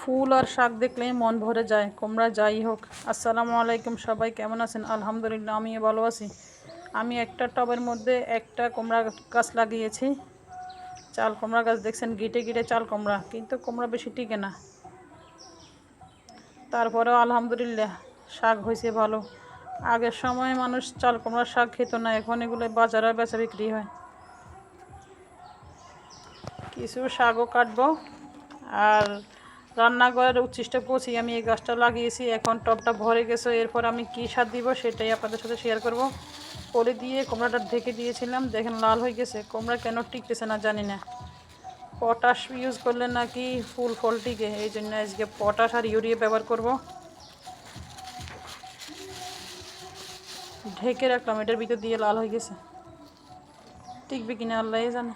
ফুল আর শাক দেখলেই মন ভরে যায়। কুমড়া যাই হোক। আসসালামু আলাইকুম সবাই, কেমন আছেন? আলহামদুলিল্লাহ, আমিও ভালো আছি। আমি একটা টবের মধ্যে একটা কুমড়া গাছ লাগিয়েছি। চাল কুমড়া গাছ দেখছেন, গিটে গিটে চাল কুমড়া, কিন্তু কুমড়া বেশি টিকে না। তারপরেও আলহামদুলিল্লাহ, শাক হয়েছে ভালো। আগের সময় মানুষ চাল কুমড়ার শাক খেত না, এখন এগুলো বাজারে বেচা বিক্রি হয়। কিছু শাকও কাটবো। আর রান্নাঘরের উচ্ছিষ্ট পচি আমি এই গাছটা লাগিয়েছি। এখন টবটা ভরে গেছে, এরপর আমি কী সার দিব সেটাই আপনাদের সাথে শেয়ার করব। পরে দিয়ে কুমড়াটা ঢেকে দিয়েছিলাম, দেখেন লাল হয়ে গেছে। কুমড়া কেন টিকতেছে না জানি না। পটাশ ইউজ করলে নাকি ফুল ফল টিকে, এই জন্য আজকে পটাশ আর ইউরিয়া ব্যবহার করব। ঢেকে রাখলাম, এটার ভিতর দিয়ে লাল হয়ে গেছে। টিকবে কিনা আল্লাহ জানে।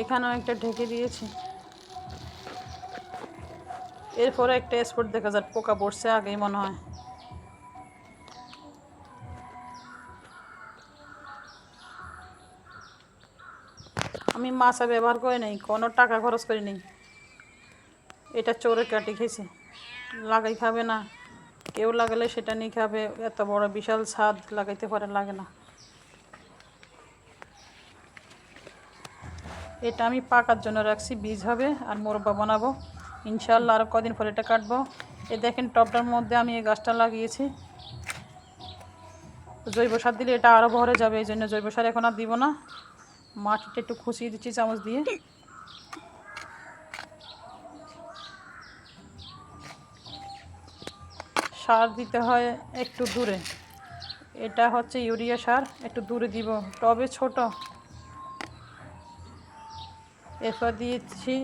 এখানেও একটা ঢেকে দিয়েছি। এরপরে একটা স্পট দেখা যায় পোকা পড়ছে আগেই মনে হয়। আমি মাছা ব্যবহার করে নেই, কোনো টাকা খরচ করি নেই। এটা চোরে কাটি খেয়েছি। লাগাই খাবে না। কেউ লাগালে সেটা নিয়ে খাবে, এত বড় বিশাল ছাদ, লাগাইতে পারে, লাগে না। এটা আমি পাকার জন্য রাখছি, বীজ হবে আর মোরব্বা বানাবো। ইনশাল্লাহ আরও কদিন পরে এটা কাটবো। এ দেখেন টপটার মধ্যে আমি এই গাছটা লাগিয়েছি। জৈব সার দিলে এটা আরও ভরে যাবে, এই জন্য জৈব সার এখন আর দিব না। মাটিটা একটু খুশিয়ে দিচ্ছি চামচ দিয়ে। সার দিতে হয় একটু দূরে। এটা হচ্ছে ইউরিয়া সার, একটু দূরে দিব। টবে ছোট। এরপর দিয়েছি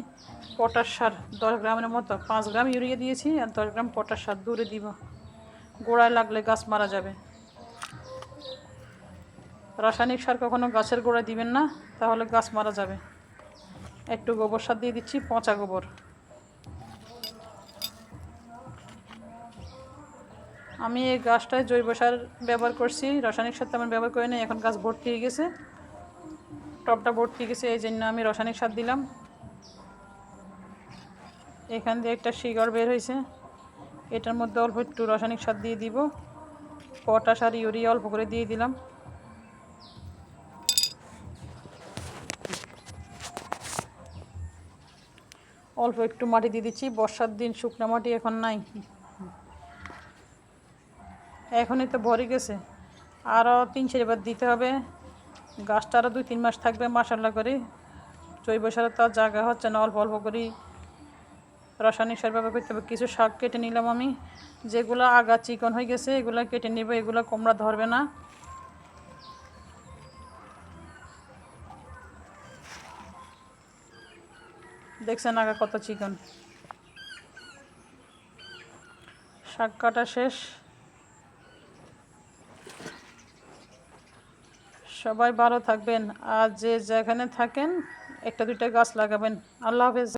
পটাশ সার দশ গ্রামের মতো, পাঁচ গ্রাম ইউরিয়া দিয়েছি আর দশ গ্রাম পটাশ সার দূরে দিব। গোড়ায় লাগলে গাছ মারা যাবে। রাসায়নিক সার কখনো গাছের গোড়ায় দিবেন না, তাহলে গাছ মারা যাবে। একটু গোবর সার দিয়ে দিচ্ছি, পচা গোবর। আমি এই গাছটায় জৈব সার ব্যবহার করছি, রাসায়নিক সার তেমন ব্যবহার করি না এখন গাছ ভর্তি হয়ে গেছে। টপটা ভর্তি গেছে, এই জন্য আমি রাসায়নিক সার দিলাম। এখান দিয়ে একটা শিগড় বের হয়েছে। এটার মধ্যে অল্প একটু রাসায়নিক সার দিয়ে দিব। পটাশ আর ইউরিয়া অল্প করে দিয়ে দিলাম। অল্প একটু মাটি দিয়ে দিচ্ছি। বর্ষার দিন শুকনো মাটি এখন নাই। এখনই তো ভরে গেছে। আরও তিন চারবার দিতে হবে। গাছটা আরও দুই, তিন মাস থাকবে মাসাল্লা করে। জৈব সারে তো জায়গা হচ্ছে না, অল্প অল্প করেই রাসায়নিক সার ব্যবহার করতে হবে। কিছু শাক কেটে নিলাম আমি। যেগুলো আগা চিকন হয়ে গেছে, এগুলো কেটে নেব, এগুলো কোমড়া ধরবে না। দেখছেন আগা কত চিকন। শাক কাটা শেষ। সবাই ভালো থাকবেন। আর যে যেখানে থাকেন একটা দুইটা গাছ লাগাবেন। আল্লাহ হাফেজ।